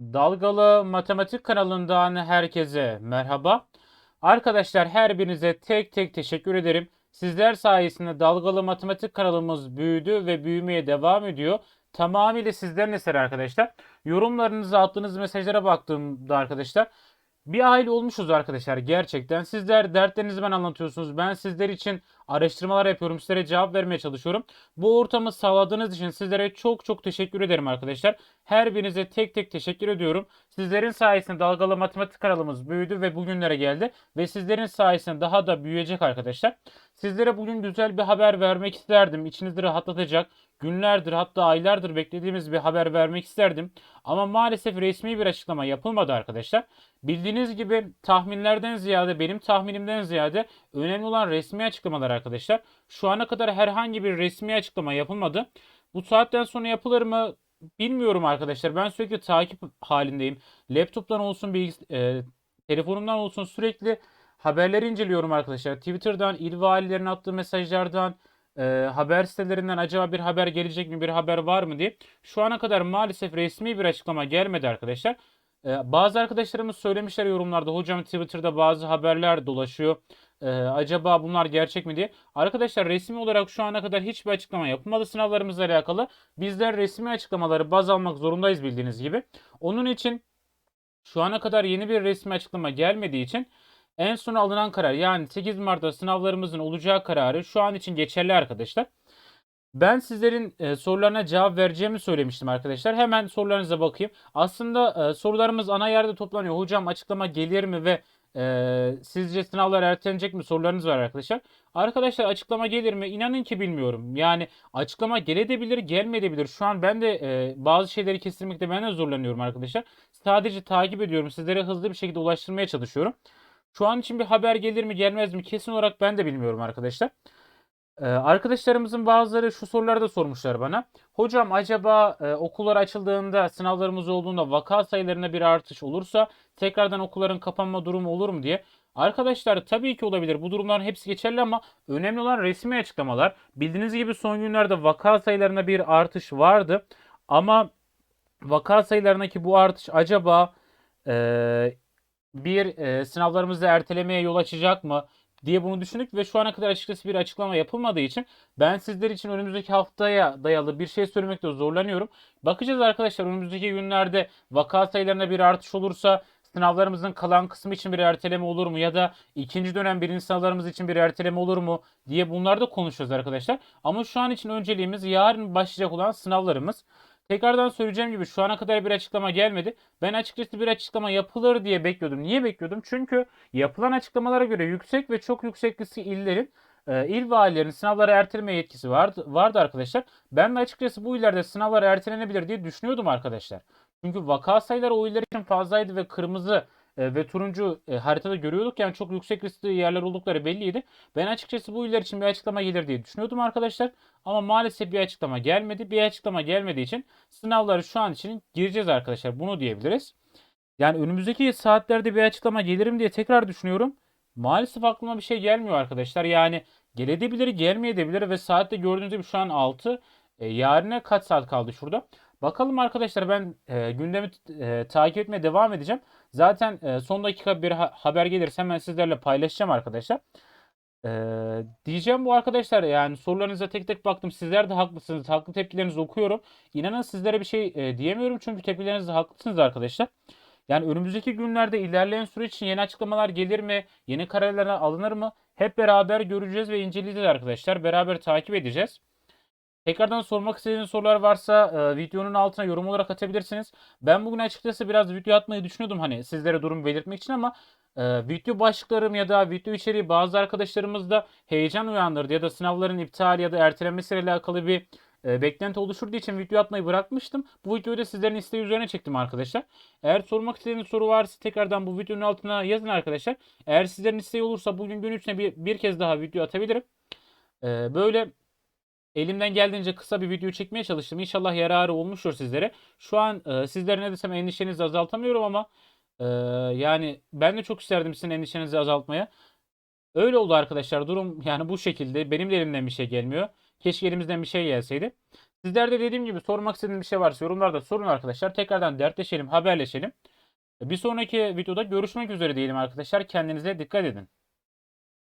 Dalgalı Matematik kanalından herkese merhaba. Arkadaşlar her birinize tek tek teşekkür ederim. Sizler sayesinde Dalgalı Matematik kanalımız büyüdü ve büyümeye devam ediyor. Tamamıyla sizlerin eseri arkadaşlar. Yorumlarınızı attığınız mesajlara baktığımda arkadaşlar bir aile olmuşuz arkadaşlar gerçekten. Sizler dertlerinizi ben anlatıyorsunuz. Ben sizler için araştırmalar yapıyorum. Sizlere cevap vermeye çalışıyorum. Bu ortamı sağladığınız için sizlere çok çok teşekkür ederim arkadaşlar. Her birinize tek tek teşekkür ediyorum. Sizlerin sayesinde Dalgalı Matematik kanalımız büyüdü ve bugünlere geldi. Ve sizlerin sayesinde daha da büyüyecek arkadaşlar. Sizlere bugün güzel bir haber vermek isterdim. İçinizi rahatlatacak, günlerdir hatta aylardır beklediğimiz bir haber vermek isterdim. Ama maalesef resmi bir açıklama yapılmadı arkadaşlar. Bildiğiniz gibi tahminlerden ziyade benim tahminimden ziyade önemli olan resmi açıklamalar arkadaşlar. Şu ana kadar herhangi bir resmi açıklama yapılmadı. Bu saatten sonra yapılır mı bilmiyorum arkadaşlar. Ben sürekli takip halindeyim. Laptop'tan olsun bilgis e, telefonumdan olsun sürekli haberleri inceliyorum arkadaşlar. Twitter'dan, il valilerin attığı mesajlardan, e, haber sitelerinden acaba bir haber gelecek mi, bir haber var mı diye. Şu ana kadar maalesef resmi bir açıklama gelmedi arkadaşlar. Ee, bazı arkadaşlarımız söylemişler yorumlarda hocam Twitter'da bazı haberler dolaşıyor. Ee, acaba bunlar gerçek mi diye. Arkadaşlar resmi olarak şu ana kadar hiçbir açıklama yapılmadı sınavlarımızla alakalı. Bizler resmi açıklamaları baz almak zorundayız bildiğiniz gibi. Onun için şu ana kadar yeni bir resmi açıklama gelmediği için en son alınan karar yani 8 Mart'ta sınavlarımızın olacağı kararı şu an için geçerli arkadaşlar. Ben sizlerin e, sorularına cevap vereceğimi söylemiştim arkadaşlar. Hemen sorularınıza bakayım. Aslında e, sorularımız ana yerde toplanıyor. Hocam açıklama gelir mi ve e, sizce sınavlar ertelenecek mi sorularınız var arkadaşlar. Arkadaşlar açıklama gelir mi? İnanın ki bilmiyorum. Yani açıklama gelebilir, gelmeyebilir. Şu an ben de e, bazı şeyleri kestirmekte ben de zorlanıyorum arkadaşlar. Sadece takip ediyorum. Sizlere hızlı bir şekilde ulaştırmaya çalışıyorum. Şu an için bir haber gelir mi, gelmez mi? Kesin olarak ben de bilmiyorum arkadaşlar. Ee, arkadaşlarımızın bazıları şu soruları da sormuşlar bana. Hocam acaba e, okullar açıldığında sınavlarımız olduğunda vaka sayılarına bir artış olursa tekrardan okulların kapanma durumu olur mu diye. Arkadaşlar tabii ki olabilir. Bu durumların hepsi geçerli ama önemli olan resmi açıklamalar. Bildiğiniz gibi son günlerde vaka sayılarına bir artış vardı. Ama vaka sayılarındaki bu artış acaba e, bir e, sınavlarımızı ertelemeye yol açacak mı? Diye bunu düşündük ve şu ana kadar açıkçası bir açıklama yapılmadığı için ben sizler için önümüzdeki haftaya dayalı bir şey söylemekte zorlanıyorum. Bakacağız arkadaşlar önümüzdeki günlerde vaka sayılarında bir artış olursa sınavlarımızın kalan kısmı için bir erteleme olur mu ya da ikinci dönem birinci sınavlarımız için bir erteleme olur mu diye bunları da konuşacağız arkadaşlar. Ama şu an için önceliğimiz yarın başlayacak olan sınavlarımız. Tekrardan söyleyeceğim gibi şu ana kadar bir açıklama gelmedi. Ben açıkçası bir açıklama yapılır diye bekliyordum. Niye bekliyordum? Çünkü yapılan açıklamalara göre yüksek ve çok yüksek riskli illerin e, il valilerinin sınavları erteleme yetkisi vardı, vardı arkadaşlar. Ben de açıkçası bu illerde sınavlar ertelenebilir diye düşünüyordum arkadaşlar. Çünkü vaka sayıları o iller için fazlaydı ve kırmızı e, ve turuncu e, haritada görüyorduk. Yani çok yüksek riskli yerler oldukları belliydi. Ben açıkçası bu iller için bir açıklama gelir diye düşünüyordum arkadaşlar. Ama maalesef bir açıklama gelmedi. Bir açıklama gelmediği için sınavları şu an için gireceğiz arkadaşlar. Bunu diyebiliriz. Yani önümüzdeki saatlerde bir açıklama gelirim diye tekrar düşünüyorum. Maalesef aklıma bir şey gelmiyor arkadaşlar. Yani gelebilir, gelmeyebilir ve saatte gördüğünüz gibi şu an 6. E, yarına kaç saat kaldı şurada? Bakalım arkadaşlar ben e, gündemi e, takip etmeye devam edeceğim. Zaten e, son dakika bir ha- haber gelirse hemen sizlerle paylaşacağım arkadaşlar. Ee, diyeceğim bu arkadaşlar yani sorularınıza tek tek baktım. Sizler de haklısınız. Haklı tepkilerinizi okuyorum. İnanın sizlere bir şey e, diyemiyorum çünkü tepkilerinizde haklısınız arkadaşlar. Yani önümüzdeki günlerde ilerleyen süreç için yeni açıklamalar gelir mi? Yeni kararlar alınır mı? Hep beraber göreceğiz ve inceleyeceğiz arkadaşlar. Beraber takip edeceğiz. Tekrardan sormak istediğiniz sorular varsa e, videonun altına yorum olarak atabilirsiniz. Ben bugün açıkçası biraz video atmayı düşünüyordum hani sizlere durum belirtmek için ama e, video başlıklarım ya da video içeriği bazı arkadaşlarımızda heyecan uyandırdı ya da sınavların iptal ya da ertelenmesiyle alakalı bir e, beklenti oluşturduğu için video atmayı bırakmıştım. Bu videoyu da sizlerin isteği üzerine çektim arkadaşlar. Eğer sormak istediğiniz soru varsa tekrardan bu videonun altına yazın arkadaşlar. Eğer sizlerin isteği olursa bugün gün içinde bir, bir kez daha video atabilirim. E, böyle Elimden geldiğince kısa bir video çekmeye çalıştım. İnşallah yararı olmuştur sizlere. Şu an e, sizlere ne desem endişenizi azaltamıyorum ama e, yani ben de çok isterdim sizin endişenizi azaltmaya. Öyle oldu arkadaşlar. Durum yani bu şekilde. Benim de elimden bir şey gelmiyor. Keşke elimizden bir şey gelseydi. Sizler de dediğim gibi sormak istediğiniz bir şey varsa yorumlarda sorun arkadaşlar. Tekrardan dertleşelim, haberleşelim. Bir sonraki videoda görüşmek üzere diyelim arkadaşlar. Kendinize dikkat edin.